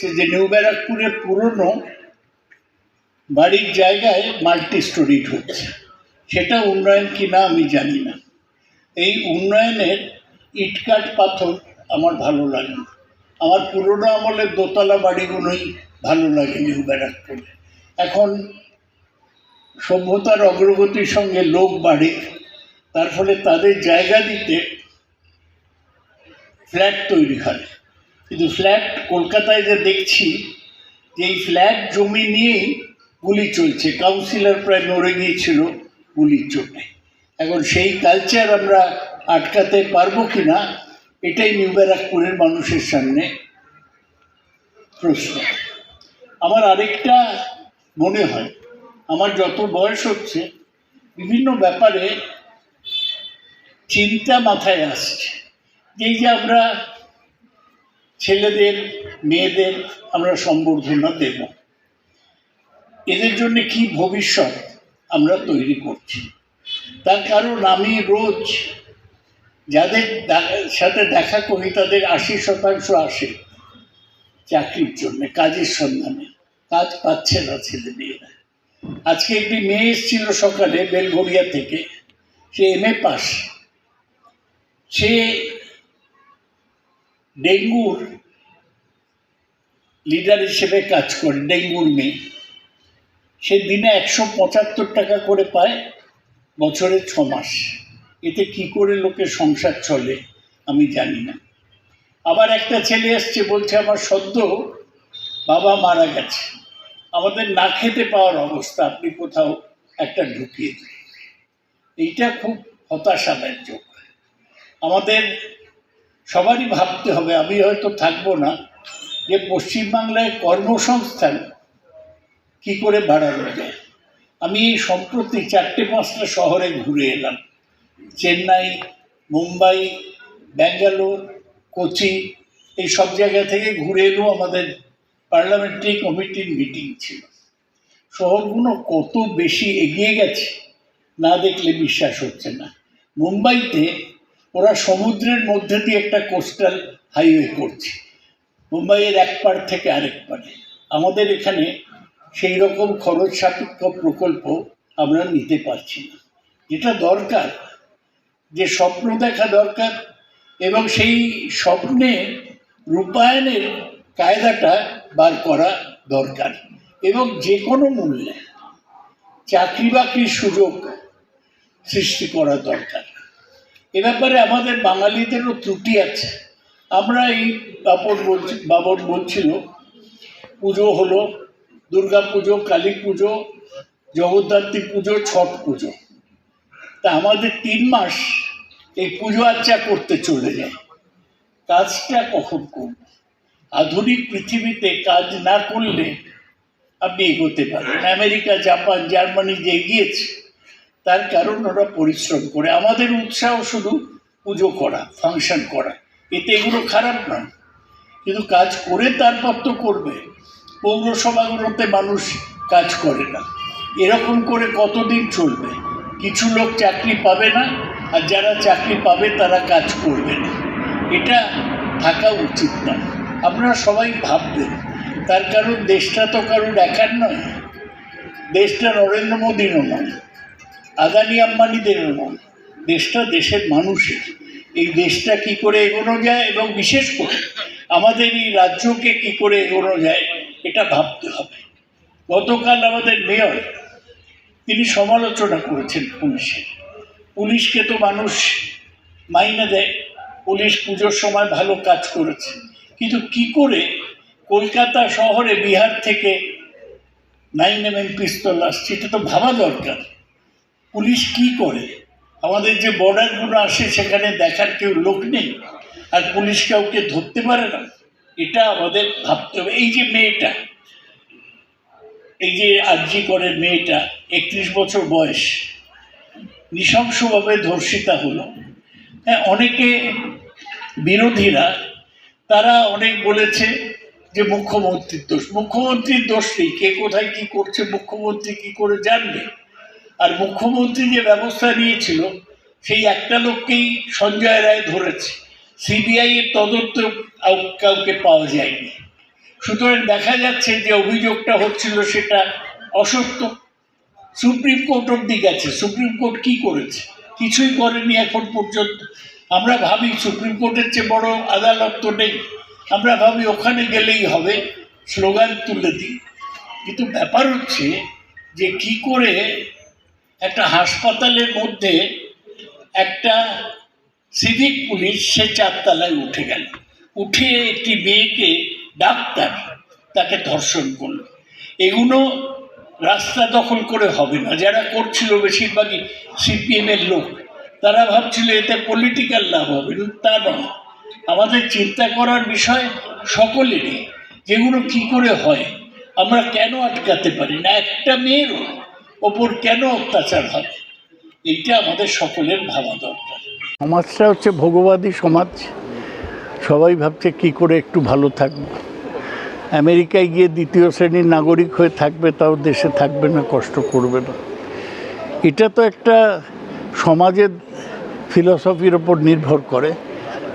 সে যে নিউ ব্যারাকপুরে পুরনো বাড়ির জায়গায় মাল্টি স্টোরিড হচ্ছে। সেটা উন্নয়ন কিনা আমি জানি না। এই উন্নয়নের ইটকাট পাথর আমার ভালো লাগে না। আমার পুরনো আমলের দোতলা বাড়িগুলোই ভালো লাগে নিউ ব্যারাকপুরে। এখন সভ্যতার অগ্রগতির সঙ্গে লোক বাড়ে, তার ফলে তাদের জায়গা দিতে ফ্ল্যাট তৈরি হয়। কিন্তু ফ্ল্যাট কলকাতায় যে দেখছি যে এই ফ্ল্যাট জমি নিয়েই গুলি চলছে কাউন্সিলর প্রায় নড়ে গিয়েছিল গুলির জন্যে। এখন সেই কালচার আমরা আটকাতে পারব কি না এটাই নিউ ব্যারাকপুরের মানুষের সামনে প্রশ্ন। আমার আরেকটা মনে হয়, আমার যত বয়স হচ্ছে, বিভিন্ন ব্যাপারে চিন্তা মাথায় আসছে। এই যে আমরা ছেলেদের, মেয়েদের আমরা সম্বর্ধনা দেব। এদের জন্য কি ভবিষ্যৎ আমরা তৈরি করছি? তার কারণ আমি রোজ যাদের সাথে দেখা করি, তাদের আশি শতাংশ আসে চাকরির জন্য, কাজের সন্ধানে। কাজ পাচ্ছে না ছেলে মেয়েরা আজকে একটি মেয়ে এসেছিল সকালে বেলঘরিয়া থেকে। সে এম এ পাস। সে ডেঙ্গুর লিডার হিসেবে কাজ করে, ডেঙ্গুর মেয়ে। সে দিনে একশো পঁচাত্তর টাকা করে পায়, বছরে ছ মাস। এতে কি করে লোকে সংসার চলে, আমি জানি না। আবার একটা ছেলে এসছে, বলছে, আমার সদ্য বাবা মারা গেছে। আমাদের না খেতে পাওয়ার অবস্থা, আপনি কোথাও একটা ঢুকিয়ে দিন। এইটা খুব হতাশাদায়ক। আমাদের সবারই ভাবতে হবে, আমি হয়তো থাকব না যে পশ্চিমবাংলায় কর্মসংস্থান কি করে বাড়ানো যায়? আমি সম্প্রতি চারটে পাঁচটা শহরে ঘুরে এলাম। চেন্নাই, মুম্বাই, ব্যাঙ্গালোর, কোচি, এই সব জায়গা থেকে ঘুরে এলো আমাদের পার্লামেন্টারি কমিটির মিটিং ছিল। শহরগুলো কত বেশি এগিয়ে গেছে না দেখলে বিশ্বাস হচ্ছে না। মুম্বাইতে ওরা সমুদ্রের মধ্যে দিয়ে একটা কোস্টাল হাইওয়ে করছে। মুম্বাইয়ের এক পার থেকে আরেক পারে আমাদের এখানে সেই রকম খরচ সাপেক্ষ প্রকল্প আমরা নিতে পারছি না। যেটা দরকার, যে স্বপ্ন দেখা দরকার এবং সেই স্বপ্নে রূপায়ণের কায়দাটা বার করা দরকার এবং যে কোনো মূল্যে চাকরি বাকরির সুযোগ সৃষ্টি করা দরকার। এ ব্যাপারে আমাদের বাঙালিদেরও ত্রুটি আছে। আমরা এই বাবর বলছি বাবর বলছিল, পুজো হলো, দুর্গা পুজো, কালী পুজো, জগদ্ধাত্রী পুজো, ছট পুজো। তা আমাদের তিন মাস এই পুজো আর্চা করতে চলে যায়। কাজটা কখন করব? আধুনিক পৃথিবীতে কাজ না করলে আপনি এগোতে পারেন আমেরিকা, জাপান, জার্মানি যে এগিয়েছে, তার কারণ ওরা পরিশ্রম করে। আমাদের উৎসাহ শুধু পুজো করা, ফাংশন করা। এতে এগুলো খারাপ নয়। কিন্তু কাজ করে তারপর তো করবে। পৌরসভাগুলোতে মানুষ কাজ করে না। এরকম করে কতদিন চলবে? কিছু লোক চাকরি পাবে না, আর যারা চাকরি পাবে তারা কাজ করবে না। এটা থাকা উচিত না। আপনারা সবাই ভাববেন, তার কারণ দেশটা তো কারোর একার নয়। দেশটা নরেন্দ্র মোদীরও নয়, আদানি আম্বানিদেরও নয়। দেশটা দেশের মানুষের। এই দেশটা কি করে এগোনো যায় এবং বিশেষ করে আমাদের এই রাজ্যকে কি করে এগোনো যায়, এটা ভাবতে হবে। গতকাল আমাদের মেয়র, তিনি সমালোচনা করেছেন পুলিশের পুলিশকে তো মানুষ মাইনে দেয়, পুলিশ পুজোর সময় ভালো কাজ করেছে। কিন্তু কি করে কলকাতা শহরে বিহার থেকে নাইন এম এম পিস্তল আসছে, এটা তো ভাবা দরকার। পুলিশ কি করে আমাদের যে বর্ডারগুলো আসে সেখানে দেখার কেউ লোক নেই, আর পুলিশ কাউকে ধরতে পারে না। এটা আমাদের ভাবতে হবে। এই যে মেয়েটা, এই যে আর্জি করে মেয়েটা, একত্রিশ বছর বয়স, নৃশংসভাবে ধর্ষিতা হলো। হ্যাঁ অনেকে বিরোধীরা, তারা অনেক বলেছে যে মুখ্যমন্ত্রীর দোষ। মুখ্যমন্ত্রীর দোষ নেই। কে কোথায় কি করছে, মুখ্যমন্ত্রী কি করে জানবে? আর মুখ্যমন্ত্রী যে ব্যবস্থা নিয়েছিল, সেই একটা লোককেই সঞ্জয় রায় ধরেছে। সিবিআই এর তদন্ত কাউকে পাওয়া যায়নি। সুতরাং দেখা যাচ্ছে যে অভিযোগটা হচ্ছিল সেটা অসত্য। সুপ্রিম কোর্ট অব্দি গেছে। সুপ্রিম কোর্ট কি করেছে? কিছুই করেনি এখন পর্যন্ত। আমরা ভাবি সুপ্রিম কোর্টের চেয়ে বড় আদালত তো নেই। আমরা ভাবি ওখানে গেলেই হবে, স্লোগান তুলে দিই। কিন্তু ব্যাপার হচ্ছে যে কি করে একটা হাসপাতালের মধ্যে একটা সিভিক পুলিশ সে চারতলায় উঠে গেল। উঠে একটি মেয়েকে ডাক্তার তাকে ধর্ষণ করল। এগুলো রাস্তা দখল করে হবে না। যারা করছিল বেশিরভাগই সিপিএমের লোক। তারা ভাবছিল এতে পলিটিক্যাল লাভ হবে। তা নয়। আমাদের চিন্তা করার বিষয় সকলেরই যেগুলো কি করে হয়। আমরা কেন আটকাতে পারি না? একটা মেয়েরও ওপর কেন অত্যাচার হবে? এইটা আমাদের সকলের ভাবা দরকার। সমাজটা হচ্ছে ভোগবাদী সমাজ। সবাই ভাবছে কি করে একটু ভালো থাকবে। আমেরিকায় গিয়ে দ্বিতীয় শ্রেণির নাগরিক হয়ে থাকবে, তাও দেশে থাকবে না, কষ্ট করবে না। এটা তো একটা সমাজের ফিলসফির ওপর নির্ভর করে।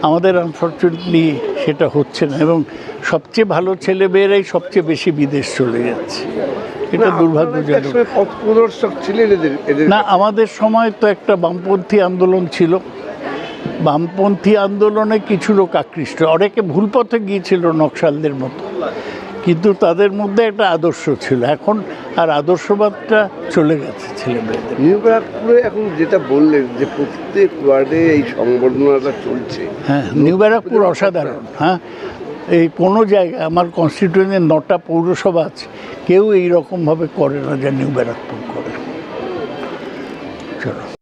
আমাদের আনফর্চুনেটলি সেটা হচ্ছে না এবং সবচেয়ে ভালো ছেলে মেয়েরাই সবচেয়ে বেশি বিদেশ চলে যাচ্ছে। এটা দুর্ভাগ্যজনক। প্রদর্শক ছিলেন এদের না আমাদের সময় তো একটা বামপন্থী আন্দোলন ছিল। বামপন্থী আন্দোলনে কিছু লোক আকৃষ্ট। অনেকে ভুল পথে গিয়েছিল নকশালদের মতো। কিন্তু তাদের মধ্যে একটা আদর্শ ছিল। এখন আর আদর্শবাদটা চলে গেছে ছেলে মেয়েদের নিউ ব্যারাকপুরে এখন যেটা বললেন যে প্রত্যেক ওয়ার্ডে এই সংবর্ধনাটা চলছে। হ্যাঁ নিউ ব্যারাকপুর অসাধারণ। হ্যাঁ এই কোনো জায়গায়, আমার কনস্টিটিউয়েন্টের নটা পৌরসভা আছে, কেউ এইরকমভাবে করে না যে নিউ ব্যারাকপুর করে। চলো।